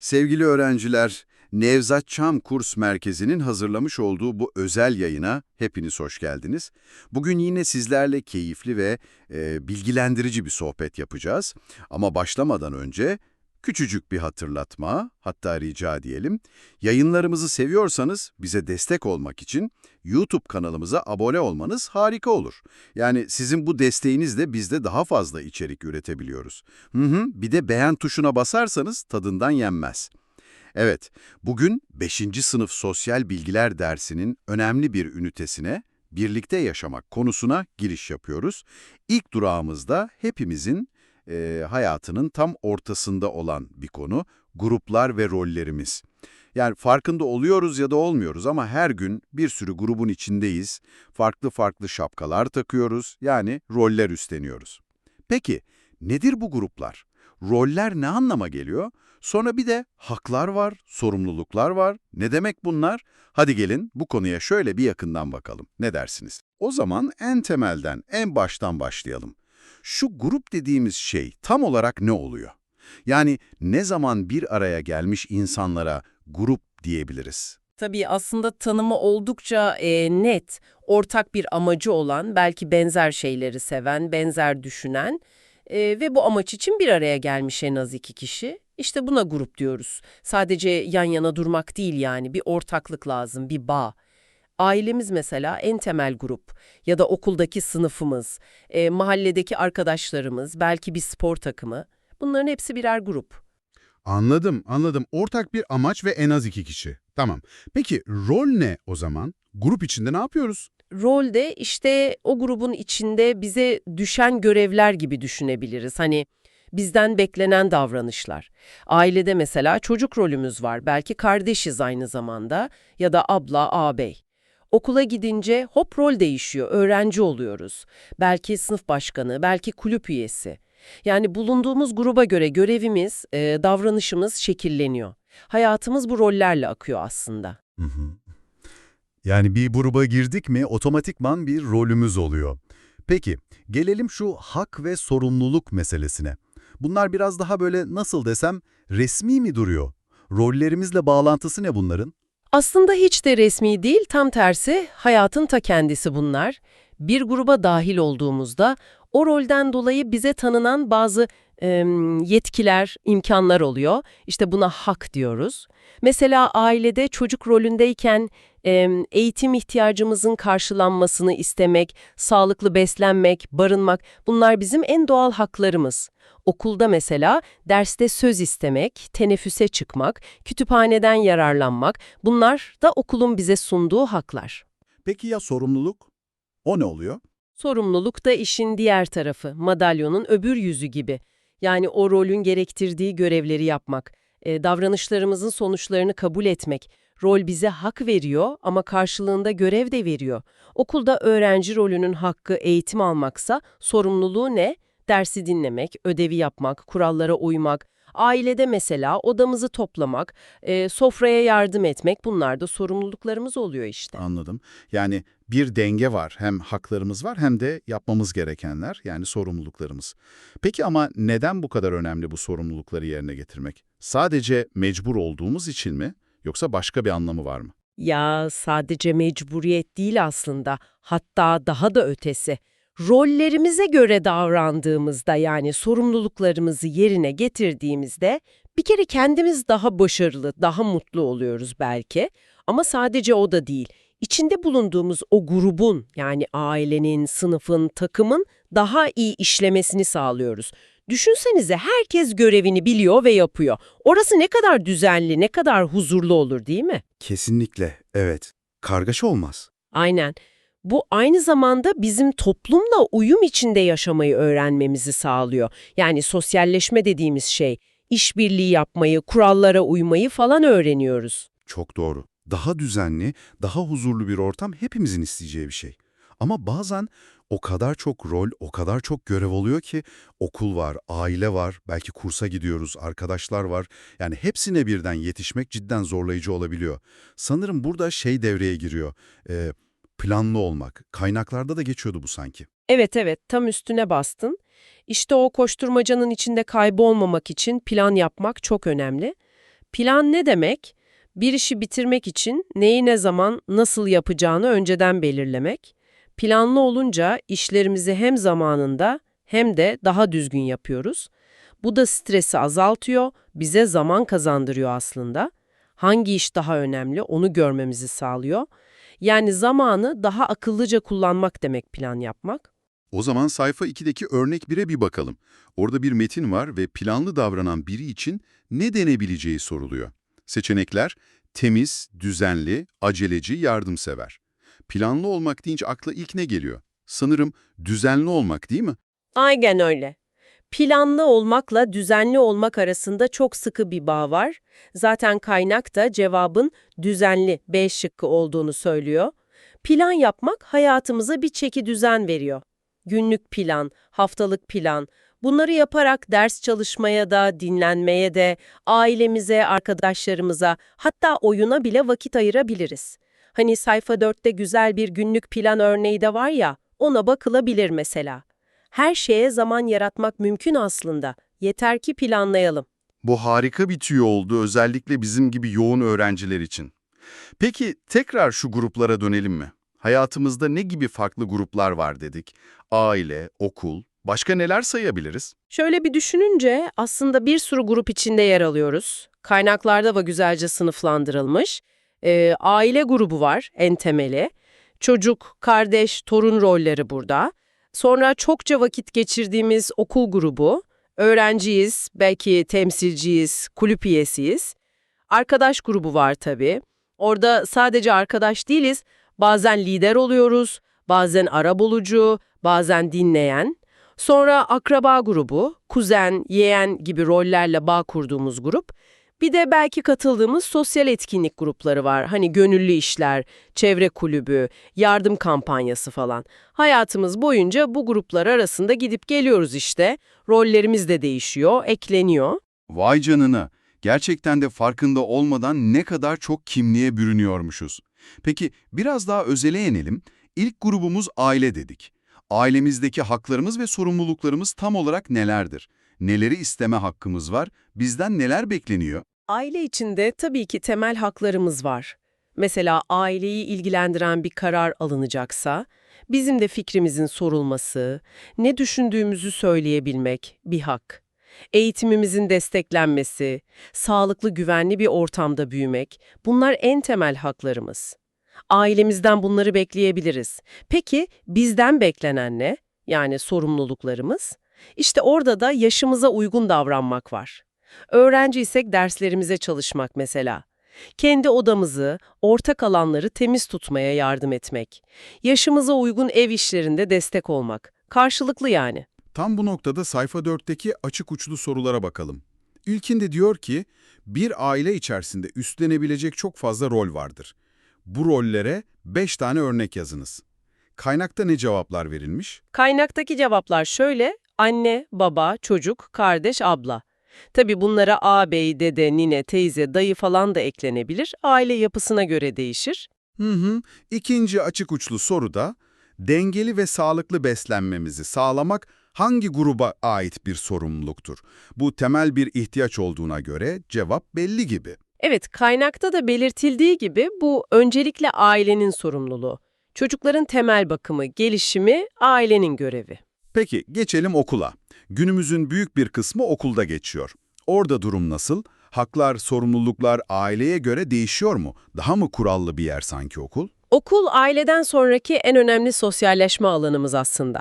Sevgili öğrenciler, Nevzat Çam Kurs Merkezi'nin hazırlamış olduğu bu özel yayına hepiniz hoş geldiniz. Bugün yine sizlerle keyifli ve e, bilgilendirici bir sohbet yapacağız. Ama başlamadan önce küçücük bir hatırlatma, hatta rica diyelim. Yayınlarımızı seviyorsanız bize destek olmak için YouTube kanalımıza abone olmanız harika olur. Yani sizin bu desteğinizle biz de daha fazla içerik üretebiliyoruz. Hı hı, bir de beğen tuşuna basarsanız tadından yenmez. Evet, bugün 5. sınıf sosyal bilgiler dersinin önemli bir ünitesine, birlikte yaşamak konusuna giriş yapıyoruz. İlk durağımızda hepimizin e, hayatının tam ortasında olan bir konu, gruplar ve rollerimiz. Yani farkında oluyoruz ya da olmuyoruz ama her gün bir sürü grubun içindeyiz, farklı farklı şapkalar takıyoruz, yani roller üstleniyoruz. Peki, nedir bu gruplar? Roller ne anlama geliyor? Sonra bir de haklar var, sorumluluklar var. Ne demek bunlar? Hadi gelin bu konuya şöyle bir yakından bakalım. Ne dersiniz? O zaman en temelden, en baştan başlayalım. Şu grup dediğimiz şey tam olarak ne oluyor? Yani ne zaman bir araya gelmiş insanlara grup diyebiliriz? Tabii aslında tanımı oldukça e, net, ortak bir amacı olan, belki benzer şeyleri seven, benzer düşünen e, ve bu amaç için bir araya gelmiş en az iki kişi. İşte buna grup diyoruz. Sadece yan yana durmak değil yani, bir ortaklık lazım, bir bağ. Ailemiz mesela en temel grup ya da okuldaki sınıfımız, e, mahalledeki arkadaşlarımız, belki bir spor takımı. Bunların hepsi birer grup. Anladım, anladım. Ortak bir amaç ve en az iki kişi. Tamam. Peki rol ne o zaman? Grup içinde ne yapıyoruz? Rolde işte o grubun içinde bize düşen görevler gibi düşünebiliriz. Hani bizden beklenen davranışlar. Ailede mesela çocuk rolümüz var. Belki kardeşiz aynı zamanda ya da abla, ağabey. Okula gidince hop rol değişiyor, öğrenci oluyoruz. Belki sınıf başkanı, belki kulüp üyesi. Yani bulunduğumuz gruba göre görevimiz, e, davranışımız şekilleniyor. Hayatımız bu rollerle akıyor aslında. Yani bir gruba girdik mi otomatikman bir rolümüz oluyor. Peki, gelelim şu hak ve sorumluluk meselesine. Bunlar biraz daha böyle nasıl desem resmi mi duruyor? Rollerimizle bağlantısı ne bunların? Aslında hiç de resmi değil, tam tersi hayatın ta kendisi bunlar. Bir gruba dahil olduğumuzda o rolden dolayı bize tanınan bazı e, yetkiler, imkanlar oluyor. İşte buna hak diyoruz. Mesela ailede çocuk rolündeyken eğitim ihtiyacımızın karşılanmasını istemek, sağlıklı beslenmek, barınmak bunlar bizim en doğal haklarımız. Okulda mesela derste söz istemek, teneffüse çıkmak, kütüphaneden yararlanmak bunlar da okulun bize sunduğu haklar. Peki ya sorumluluk? O ne oluyor? Sorumluluk da işin diğer tarafı, madalyonun öbür yüzü gibi. Yani o rolün gerektirdiği görevleri yapmak, e, davranışlarımızın sonuçlarını kabul etmek. Rol bize hak veriyor ama karşılığında görev de veriyor. Okulda öğrenci rolünün hakkı eğitim almaksa sorumluluğu ne? Dersi dinlemek, ödevi yapmak, kurallara uymak. Ailede mesela odamızı toplamak, e, sofraya yardım etmek bunlar da sorumluluklarımız oluyor işte. Anladım. Yani bir denge var. Hem haklarımız var hem de yapmamız gerekenler yani sorumluluklarımız. Peki ama neden bu kadar önemli bu sorumlulukları yerine getirmek? Sadece mecbur olduğumuz için mi yoksa başka bir anlamı var mı? Ya sadece mecburiyet değil aslında, hatta daha da ötesi. Rollerimize göre davrandığımızda yani sorumluluklarımızı yerine getirdiğimizde bir kere kendimiz daha başarılı, daha mutlu oluyoruz belki. Ama sadece o da değil. İçinde bulunduğumuz o grubun yani ailenin, sınıfın, takımın daha iyi işlemesini sağlıyoruz. Düşünsenize herkes görevini biliyor ve yapıyor. Orası ne kadar düzenli, ne kadar huzurlu olur değil mi? Kesinlikle, evet. Kargaşa olmaz. Aynen. Bu aynı zamanda bizim toplumla uyum içinde yaşamayı öğrenmemizi sağlıyor. Yani sosyalleşme dediğimiz şey, işbirliği yapmayı, kurallara uymayı falan öğreniyoruz. Çok doğru. Daha düzenli, daha huzurlu bir ortam hepimizin isteyeceği bir şey. Ama bazen o kadar çok rol, o kadar çok görev oluyor ki okul var, aile var, belki kursa gidiyoruz, arkadaşlar var. Yani hepsine birden yetişmek cidden zorlayıcı olabiliyor. Sanırım burada şey devreye giriyor, e, planlı olmak. Kaynaklarda da geçiyordu bu sanki. Evet evet tam üstüne bastın. İşte o koşturmacanın içinde kaybolmamak için plan yapmak çok önemli. Plan ne demek? Bir işi bitirmek için neyi ne zaman nasıl yapacağını önceden belirlemek. Planlı olunca işlerimizi hem zamanında hem de daha düzgün yapıyoruz. Bu da stresi azaltıyor, bize zaman kazandırıyor aslında. Hangi iş daha önemli onu görmemizi sağlıyor. Yani zamanı daha akıllıca kullanmak demek plan yapmak. O zaman sayfa 2'deki örnek 1'e bir bakalım. Orada bir metin var ve planlı davranan biri için ne denebileceği soruluyor. Seçenekler temiz, düzenli, aceleci, yardımsever. Planlı olmak deyince akla ilk ne geliyor? Sanırım düzenli olmak değil mi? Aynen öyle. Planlı olmakla düzenli olmak arasında çok sıkı bir bağ var. Zaten kaynak da cevabın düzenli B şıkkı olduğunu söylüyor. Plan yapmak hayatımıza bir çeki düzen veriyor. Günlük plan, haftalık plan, bunları yaparak ders çalışmaya da, dinlenmeye de, ailemize, arkadaşlarımıza, hatta oyuna bile vakit ayırabiliriz. Hani sayfa 4'te güzel bir günlük plan örneği de var ya, ona bakılabilir mesela. Her şeye zaman yaratmak mümkün aslında. Yeter ki planlayalım. Bu harika bir tüyo oldu özellikle bizim gibi yoğun öğrenciler için. Peki tekrar şu gruplara dönelim mi? Hayatımızda ne gibi farklı gruplar var dedik? Aile, okul, başka neler sayabiliriz? Şöyle bir düşününce aslında bir sürü grup içinde yer alıyoruz. Kaynaklarda da güzelce sınıflandırılmış. Ee, aile grubu var en temeli. Çocuk, kardeş, torun rolleri burada. Sonra çokça vakit geçirdiğimiz okul grubu. Öğrenciyiz, belki temsilciyiz, kulüp üyesiyiz. Arkadaş grubu var tabii. Orada sadece arkadaş değiliz, bazen lider oluyoruz, bazen arabulucu, bazen dinleyen. Sonra akraba grubu, kuzen, yeğen gibi rollerle bağ kurduğumuz grup. Bir de belki katıldığımız sosyal etkinlik grupları var. Hani gönüllü işler, çevre kulübü, yardım kampanyası falan. Hayatımız boyunca bu gruplar arasında gidip geliyoruz işte. Rollerimiz de değişiyor, ekleniyor. Vay canına! Gerçekten de farkında olmadan ne kadar çok kimliğe bürünüyormuşuz. Peki biraz daha özele inelim. İlk grubumuz aile dedik. Ailemizdeki haklarımız ve sorumluluklarımız tam olarak nelerdir? Neleri isteme hakkımız var? Bizden neler bekleniyor? Aile içinde tabii ki temel haklarımız var. Mesela aileyi ilgilendiren bir karar alınacaksa, bizim de fikrimizin sorulması, ne düşündüğümüzü söyleyebilmek bir hak. Eğitimimizin desteklenmesi, sağlıklı güvenli bir ortamda büyümek, bunlar en temel haklarımız. Ailemizden bunları bekleyebiliriz. Peki bizden beklenen ne? Yani sorumluluklarımız? İşte orada da yaşımıza uygun davranmak var. Öğrenciysek derslerimize çalışmak mesela. Kendi odamızı, ortak alanları temiz tutmaya yardım etmek. Yaşımıza uygun ev işlerinde destek olmak. Karşılıklı yani. Tam bu noktada sayfa 4'teki açık uçlu sorulara bakalım. İlkinde diyor ki, bir aile içerisinde üstlenebilecek çok fazla rol vardır. Bu rollere 5 tane örnek yazınız. Kaynakta ne cevaplar verilmiş? Kaynaktaki cevaplar şöyle, anne, baba, çocuk, kardeş, abla. Tabi bunlara ağabey, dede, nine, teyze, dayı falan da eklenebilir. Aile yapısına göre değişir. Hı hı. İkinci açık uçlu soruda, dengeli ve sağlıklı beslenmemizi sağlamak hangi gruba ait bir sorumluluktur? Bu temel bir ihtiyaç olduğuna göre cevap belli gibi. Evet, kaynakta da belirtildiği gibi bu öncelikle ailenin sorumluluğu. Çocukların temel bakımı, gelişimi ailenin görevi. Peki geçelim okula. Günümüzün büyük bir kısmı okulda geçiyor. Orada durum nasıl? Haklar, sorumluluklar aileye göre değişiyor mu? Daha mı kurallı bir yer sanki okul? Okul aileden sonraki en önemli sosyalleşme alanımız aslında.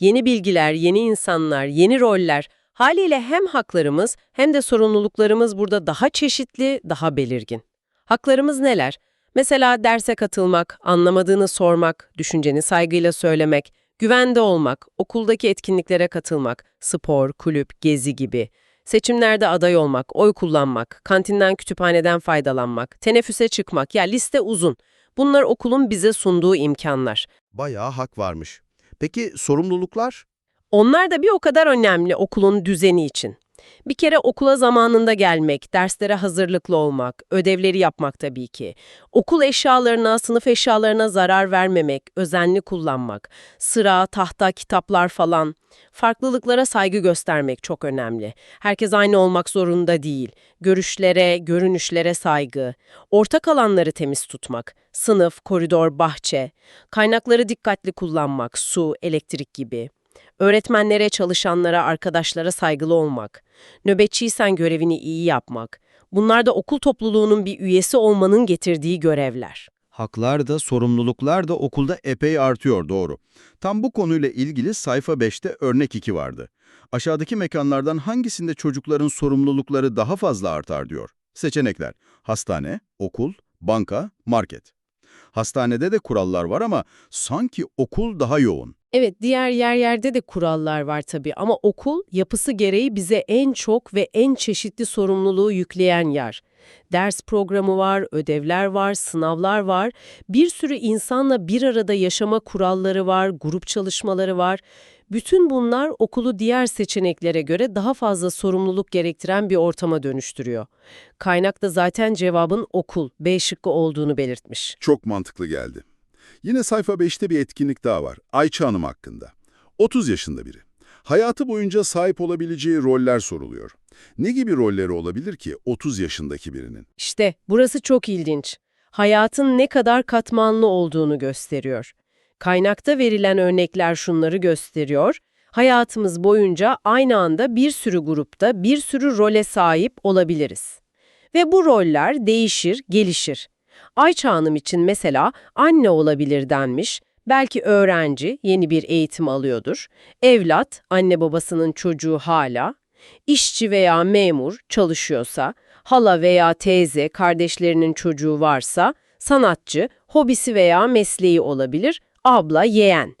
Yeni bilgiler, yeni insanlar, yeni roller, haliyle hem haklarımız hem de sorumluluklarımız burada daha çeşitli, daha belirgin. Haklarımız neler? Mesela derse katılmak, anlamadığını sormak, düşünceni saygıyla söylemek, güvende olmak, okuldaki etkinliklere katılmak, spor, kulüp, gezi gibi. Seçimlerde aday olmak, oy kullanmak, kantinden kütüphaneden faydalanmak, teneffüse çıkmak, ya liste uzun. Bunlar okulun bize sunduğu imkanlar. Bayağı hak varmış. Peki sorumluluklar? Onlar da bir o kadar önemli okulun düzeni için. Bir kere okula zamanında gelmek, derslere hazırlıklı olmak, ödevleri yapmak tabii ki. Okul eşyalarına, sınıf eşyalarına zarar vermemek, özenli kullanmak, sıra, tahta, kitaplar falan. Farklılıklara saygı göstermek çok önemli. Herkes aynı olmak zorunda değil. Görüşlere, görünüşlere saygı. Ortak alanları temiz tutmak. Sınıf, koridor, bahçe. Kaynakları dikkatli kullanmak, su, elektrik gibi. Öğretmenlere, çalışanlara, arkadaşlara saygılı olmak. Nöbetçiysen görevini iyi yapmak. Bunlar da okul topluluğunun bir üyesi olmanın getirdiği görevler. Haklar da sorumluluklar da okulda epey artıyor doğru. Tam bu konuyla ilgili sayfa 5'te örnek 2 vardı. Aşağıdaki mekanlardan hangisinde çocukların sorumlulukları daha fazla artar diyor. Seçenekler hastane, okul, banka, market. Hastanede de kurallar var ama sanki okul daha yoğun. Evet, diğer yer yerde de kurallar var tabii ama okul yapısı gereği bize en çok ve en çeşitli sorumluluğu yükleyen yer. Ders programı var, ödevler var, sınavlar var. Bir sürü insanla bir arada yaşama kuralları var, grup çalışmaları var. Bütün bunlar okulu diğer seçeneklere göre daha fazla sorumluluk gerektiren bir ortama dönüştürüyor. Kaynak da zaten cevabın okul, B şıkkı olduğunu belirtmiş. Çok mantıklı geldi. Yine sayfa 5'te bir etkinlik daha var. Ayça Hanım hakkında. 30 yaşında biri. Hayatı boyunca sahip olabileceği roller soruluyor. Ne gibi rolleri olabilir ki 30 yaşındaki birinin? İşte burası çok ilginç. Hayatın ne kadar katmanlı olduğunu gösteriyor. Kaynakta verilen örnekler şunları gösteriyor. Hayatımız boyunca aynı anda bir sürü grupta bir sürü role sahip olabiliriz. Ve bu roller değişir, gelişir. Ayça Hanım için mesela anne olabilir denmiş, belki öğrenci, yeni bir eğitim alıyordur, evlat, anne babasının çocuğu hala, işçi veya memur çalışıyorsa, hala veya teyze, kardeşlerinin çocuğu varsa, sanatçı, hobisi veya mesleği olabilir, abla, yeğen.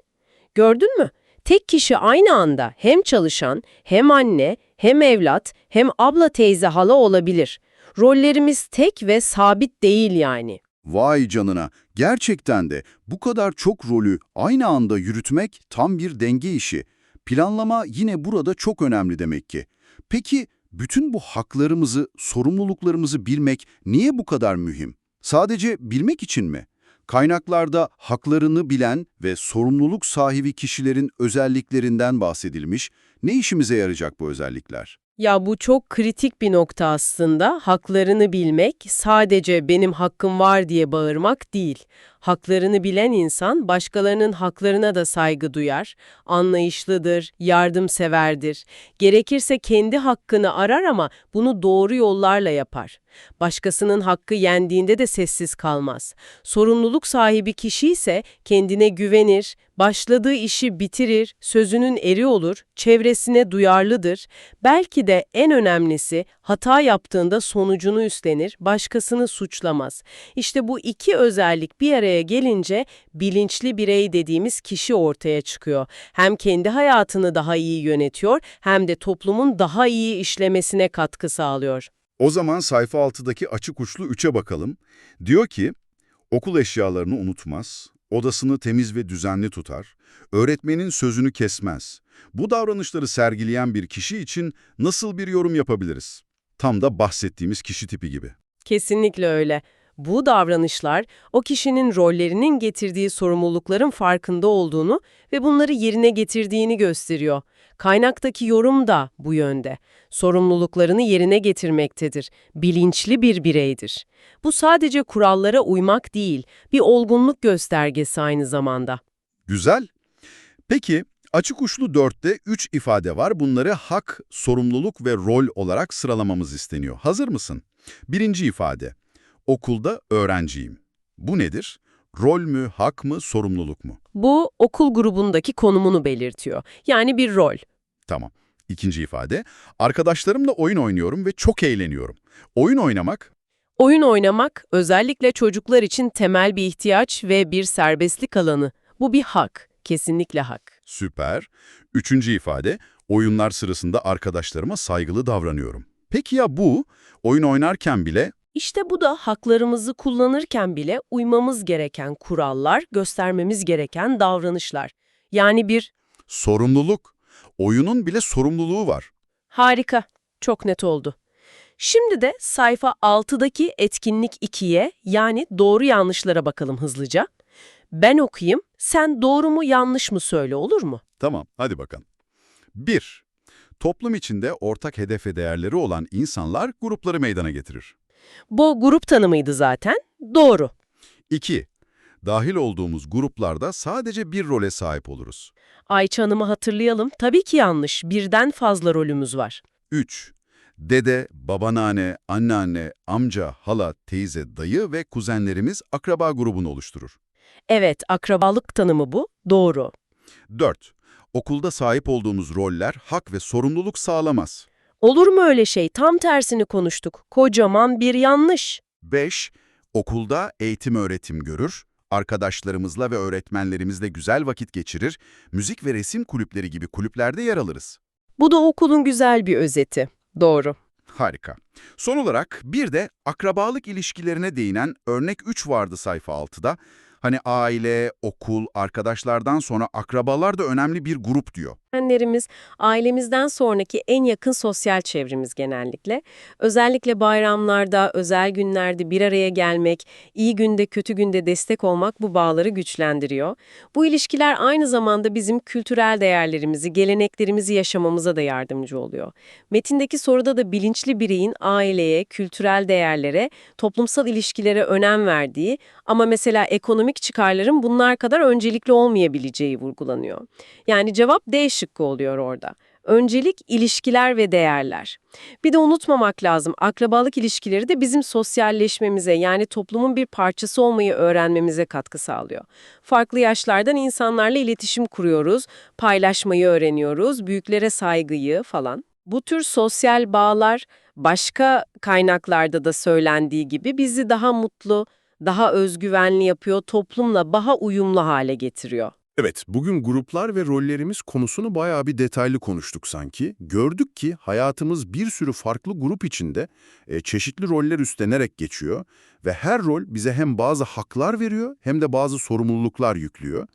Gördün mü? Tek kişi aynı anda hem çalışan, hem anne, hem evlat, hem abla teyze hala olabilir. Rollerimiz tek ve sabit değil yani. Vay canına, gerçekten de bu kadar çok rolü aynı anda yürütmek tam bir denge işi. Planlama yine burada çok önemli demek ki. Peki bütün bu haklarımızı, sorumluluklarımızı bilmek niye bu kadar mühim? Sadece bilmek için mi? Kaynaklarda haklarını bilen ve sorumluluk sahibi kişilerin özelliklerinden bahsedilmiş. Ne işimize yarayacak bu özellikler? Ya bu çok kritik bir nokta aslında. Haklarını bilmek sadece benim hakkım var diye bağırmak değil. Haklarını bilen insan başkalarının haklarına da saygı duyar, anlayışlıdır, yardımseverdir. Gerekirse kendi hakkını arar ama bunu doğru yollarla yapar. Başkasının hakkı yendiğinde de sessiz kalmaz. Sorumluluk sahibi kişi ise kendine güvenir, başladığı işi bitirir, sözünün eri olur, çevresine duyarlıdır. Belki de en önemlisi hata yaptığında sonucunu üstlenir, başkasını suçlamaz. İşte bu iki özellik bir araya gelince bilinçli birey dediğimiz kişi ortaya çıkıyor. Hem kendi hayatını daha iyi yönetiyor hem de toplumun daha iyi işlemesine katkı sağlıyor. O zaman sayfa 6'daki açık uçlu 3'e bakalım. Diyor ki, okul eşyalarını unutmaz, odasını temiz ve düzenli tutar, öğretmenin sözünü kesmez. Bu davranışları sergileyen bir kişi için nasıl bir yorum yapabiliriz? Tam da bahsettiğimiz kişi tipi gibi. Kesinlikle öyle. Bu davranışlar o kişinin rollerinin getirdiği sorumlulukların farkında olduğunu ve bunları yerine getirdiğini gösteriyor. Kaynaktaki yorum da bu yönde. Sorumluluklarını yerine getirmektedir. Bilinçli bir bireydir. Bu sadece kurallara uymak değil, bir olgunluk göstergesi aynı zamanda. Güzel. Peki, açık uçlu 4'te 3 ifade var. Bunları hak, sorumluluk ve rol olarak sıralamamız isteniyor. Hazır mısın? Birinci ifade. Okulda öğrenciyim. Bu nedir? Rol mü, hak mı, sorumluluk mu? Bu okul grubundaki konumunu belirtiyor. Yani bir rol. Tamam. İkinci ifade. Arkadaşlarımla oyun oynuyorum ve çok eğleniyorum. Oyun oynamak, Oyun oynamak özellikle çocuklar için temel bir ihtiyaç ve bir serbestlik alanı. Bu bir hak, kesinlikle hak. süper. Üçüncü ifade. Oyunlar sırasında arkadaşlarıma saygılı davranıyorum. Peki ya bu? Oyun oynarken bile İşte bu da haklarımızı kullanırken bile uymamız gereken kurallar, göstermemiz gereken davranışlar. Yani bir sorumluluk. Oyunun bile sorumluluğu var. harika. çok net oldu. Şimdi de sayfa 6'daki etkinlik 2'ye yani doğru yanlışlara bakalım hızlıca. Ben okuyayım, sen doğru mu yanlış mı söyle olur mu? Tamam, hadi bakalım. 1. Toplum içinde ortak hedef ve değerleri olan insanlar grupları meydana getirir. Bu grup tanımıydı zaten. Doğru. 2. Dahil olduğumuz gruplarda sadece bir role sahip oluruz. Ayça Hanım'ı hatırlayalım. Tabii ki yanlış. Birden fazla rolümüz var. 3. Dede, babaanne, anneanne, amca, hala, teyze, dayı ve kuzenlerimiz akraba grubunu oluşturur. Evet, akrabalık tanımı bu. Doğru. 4. Okulda sahip olduğumuz roller hak ve sorumluluk sağlamaz. Olur mu öyle şey? Tam tersini konuştuk. Kocaman bir yanlış. 5. Okulda eğitim öğretim görür, arkadaşlarımızla ve öğretmenlerimizle güzel vakit geçirir, müzik ve resim kulüpleri gibi kulüplerde yer alırız. Bu da okulun güzel bir özeti. Doğru. Harika. Son olarak bir de akrabalık ilişkilerine değinen örnek 3 vardı sayfa 6'da. Hani aile, okul, arkadaşlardan sonra akrabalar da önemli bir grup diyor. Öğretmenlerimiz ailemizden sonraki en yakın sosyal çevremiz genellikle. Özellikle bayramlarda, özel günlerde bir araya gelmek, iyi günde kötü günde destek olmak bu bağları güçlendiriyor. Bu ilişkiler aynı zamanda bizim kültürel değerlerimizi, geleneklerimizi yaşamamıza da yardımcı oluyor. Metindeki soruda da bilinçli bireyin aileye, kültürel değerlere, toplumsal ilişkilere önem verdiği ama mesela ekonomik çıkarların bunlar kadar öncelikli olmayabileceği vurgulanıyor. Yani cevap D şıkkı oluyor orada. Öncelik ilişkiler ve değerler. Bir de unutmamak lazım akrabalık ilişkileri de bizim sosyalleşmemize yani toplumun bir parçası olmayı öğrenmemize katkı sağlıyor. Farklı yaşlardan insanlarla iletişim kuruyoruz, paylaşmayı öğreniyoruz, büyüklere saygıyı falan. Bu tür sosyal bağlar başka kaynaklarda da söylendiği gibi bizi daha mutlu, daha özgüvenli yapıyor, toplumla daha uyumlu hale getiriyor. Evet, bugün gruplar ve rollerimiz konusunu bayağı bir detaylı konuştuk sanki. Gördük ki hayatımız bir sürü farklı grup içinde e, çeşitli roller üstlenerek geçiyor ve her rol bize hem bazı haklar veriyor hem de bazı sorumluluklar yüklüyor.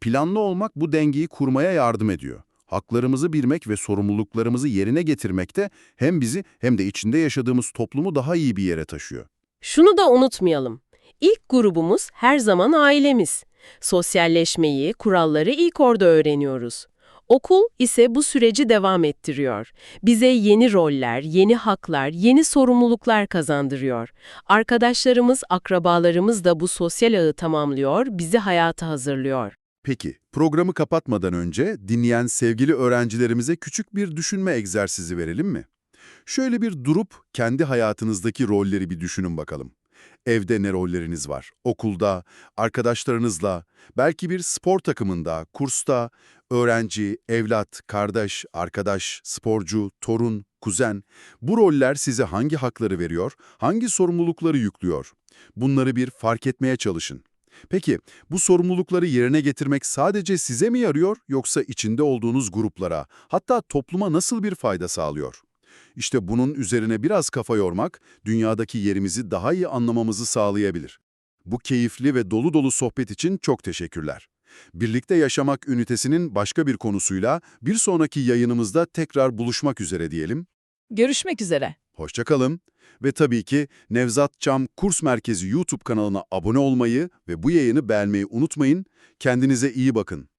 Planlı olmak bu dengeyi kurmaya yardım ediyor. Haklarımızı bilmek ve sorumluluklarımızı yerine getirmek de hem bizi hem de içinde yaşadığımız toplumu daha iyi bir yere taşıyor. Şunu da unutmayalım. İlk grubumuz her zaman ailemiz. Sosyalleşmeyi, kuralları ilk orada öğreniyoruz. Okul ise bu süreci devam ettiriyor. Bize yeni roller, yeni haklar, yeni sorumluluklar kazandırıyor. Arkadaşlarımız, akrabalarımız da bu sosyal ağı tamamlıyor, bizi hayata hazırlıyor. Peki, programı kapatmadan önce dinleyen sevgili öğrencilerimize küçük bir düşünme egzersizi verelim mi? Şöyle bir durup kendi hayatınızdaki rolleri bir düşünün bakalım. Evde ne rolleriniz var? Okulda, arkadaşlarınızla, belki bir spor takımında, kursta, öğrenci, evlat, kardeş, arkadaş, sporcu, torun, kuzen. Bu roller size hangi hakları veriyor, hangi sorumlulukları yüklüyor? Bunları bir fark etmeye çalışın. Peki, bu sorumlulukları yerine getirmek sadece size mi yarıyor yoksa içinde olduğunuz gruplara, hatta topluma nasıl bir fayda sağlıyor? İşte bunun üzerine biraz kafa yormak, dünyadaki yerimizi daha iyi anlamamızı sağlayabilir. Bu keyifli ve dolu dolu sohbet için çok teşekkürler. Birlikte Yaşamak ünitesinin başka bir konusuyla bir sonraki yayınımızda tekrar buluşmak üzere diyelim. Görüşmek üzere. Hoşçakalın ve tabii ki Nevzat Çam Kurs Merkezi YouTube kanalına abone olmayı ve bu yayını beğenmeyi unutmayın. Kendinize iyi bakın.